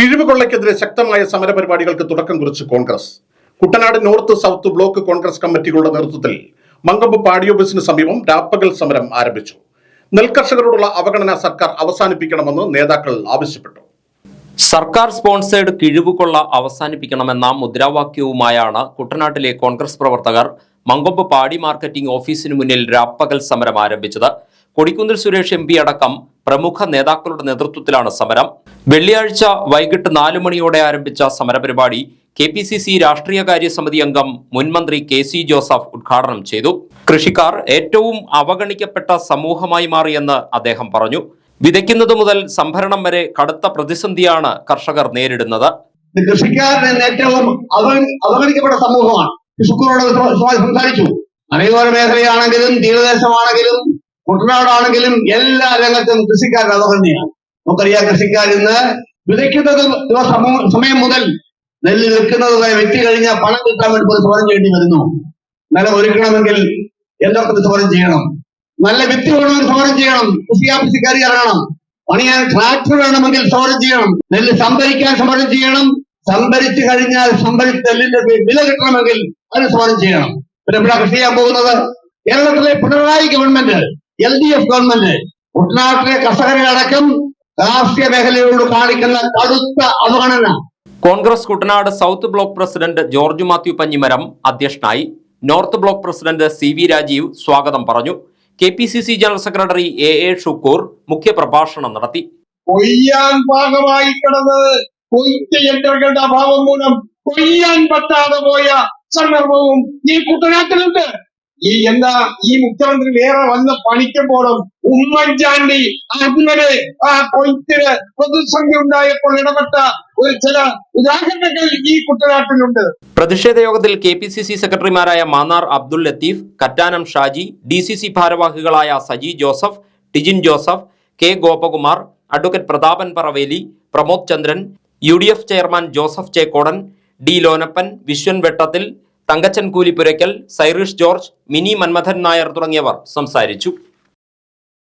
കിഴിവുകൊള്ളയ്ക്കെതിരെ ശക്തമായ സമരപരിപാടികൾക്ക് തുടക്കം കുറിച്ച് Congress. Kuttanad north south block Congress കമ്മിറ്റികളുടെ നേതൃത്വത്തിൽ മങ്കമ്പ് പാടി ഓഫീസിന് സമീപം രാപ്പകൽ സമരം ആരംഭിച്ചു. നെൽകർഷകരോടുള്ള അവഗണന സർക്കാർ അവസാനിപ്പിക്കണമെന്ന് നേതാക്കൾ ആവശ്യപ്പെട്ടു. സർക്കാർ സ്പോൺസേഡ് കിഴിവുകൊള്ള അവസാനിപ്പിക്കണമെന്ന മുദ്രാവാക്യവുമായാണ് കുട്ടനാട്ടിലെ കോൺഗ്രസ് പ്രവർത്തകർ മങ്കൊമ്പ് പാടി മാർക്കറ്റിംഗ് ഓഫീസിന് മുന്നിൽ രാപ്പകൽ സമരം ആരംഭിച്ചത്. കൊടിക്കുന്നിൽ സുരേഷ് എം അടക്കം പ്രമുഖ നേതാക്കളുടെ നേതൃത്വത്തിലാണ് സമരം. വെള്ളിയാഴ്ച വൈകിട്ട് നാലു മണിയോടെ ആരംഭിച്ച സമരപരിപാടി കെ പി സി സി രാഷ്ട്രീയകാര്യ സമിതി അംഗം മുൻമന്ത്രി കെ സി ജോസഫ് ഉദ്ഘാടനം ചെയ്തു. കൃഷിക്കാർ ഏറ്റവും അവഗണിക്കപ്പെട്ട സമൂഹമായി മാറിയെന്ന് അദ്ദേഹം പറഞ്ഞു. വിതയ്ക്കുന്നത് മുതൽ സംഭരണം വരെ കടുത്ത പ്രതിസന്ധിയാണ് കർഷകർ നേരിടുന്നത്. കൃഷിക്കാരൻ ഏറ്റവും അവഗണിക്കപ്പെട്ട സമൂഹമാണ്. കൃഷിക്കാരോട് സംസാരിച്ചു. മലയോര മേഖലയാണെങ്കിലും തീരദേശമാണെങ്കിലും കുട്ടനാടാണെങ്കിലും എല്ലാ രംഗത്തും കൃഷിക്കാരൻ അവഗണനയാണ്. നമുക്കറിയാം കൃഷിക്കാർ ഇന്ന് വിതയ്ക്കുന്നത് സമയം മുതൽ നെല്ല് വിൽക്കുന്നത് വിറ്റ് കഴിഞ്ഞാൽ പണം കിട്ടാൻ വേണ്ടി ഒരു സമരം ചെയ്യേണ്ടി വരുന്നു. നിലം ഒരുക്കണമെങ്കിൽ എന്തൊക്കെ സമരം ചെയ്യണം. നല്ല വിത്ത് വേണമെങ്കിൽ സമരം ചെയ്യണം. കൃഷി ആഫീസുകാർ ഇറങ്ങണം. പണിയാൻ ട്രാക്ടർ വേണമെങ്കിൽ സമരം ചെയ്യണം. നെല്ല് സംഭരിക്കാൻ സമരം ചെയ്യണം. സംഭരിച്ചു കഴിഞ്ഞാൽ സംഭരിച്ച നെല്ലിന്റെ വില കിട്ടണമെങ്കിൽ അതിന് സമരം ചെയ്യണം. പിന്നെ ഇവിടെ കൃഷി ചെയ്യാൻ പോകുന്നത്? കേരളത്തിലെ Pinarayi government L D F government കുട്ടനാട്ടിലെ കർഷകരെ അടക്കം രാഷ്ട്രീയ മേഖലയോട് കാണിക്കുന്ന കടുത്ത അവഗണന. Congress Kuttanad south block president George Mathew Panjimaram അധ്യക്ഷനായി north block president C V Rajeev സ്വാഗതം പറഞ്ഞു. K P C C general secretary A A Shukoor മുഖ്യപ്രഭാഷണം നടത്തി. കൊയ്യാൻ ഭാഗമായി കിടന്നത് കൊയ്ത്ത് യന്ത്രങ്ങളുടെ അഭാവം മൂലം കൊയ്യാൻ പറ്റാതെ പോയ സന്ദർഭവും ഈ കുട്ടനാട്ടിലുണ്ട്. ഈ എന്താ ഈ മുഖ്യമന്ത്രി വേറെ വന്ന് പണിക്കപ്പോഴും ഉമ്മൻചാണ്ടി അങ്ങനെ ആ കൊയ്ത്തിന് പ്രതിസന്ധി ഉണ്ടായപ്പോൾ ഇടപെട്ട ഒരു ചില ഉദാഹരണങ്ങൾ ഈ കുട്ടനാട്ടിലുണ്ട്. പ്രതിഷേധ യോഗത്തിൽ കെ പി സി സി സെക്രട്ടറിമാരായ Mannar Abdul Latheef Kattanam Shaji D C C ഭാരവാഹികളായ Saji Joseph Tijin Joseph K Gopakumar advocate Prathapan Paraveli Pramod Chandran U D F chairman Joseph Chekkodan D Lonappan Viswan Vettathil Thankachan Koolipurackal Sairish George Mini Manmathan Nair തുടങ്ങിയവർ സംസാരിച്ചു.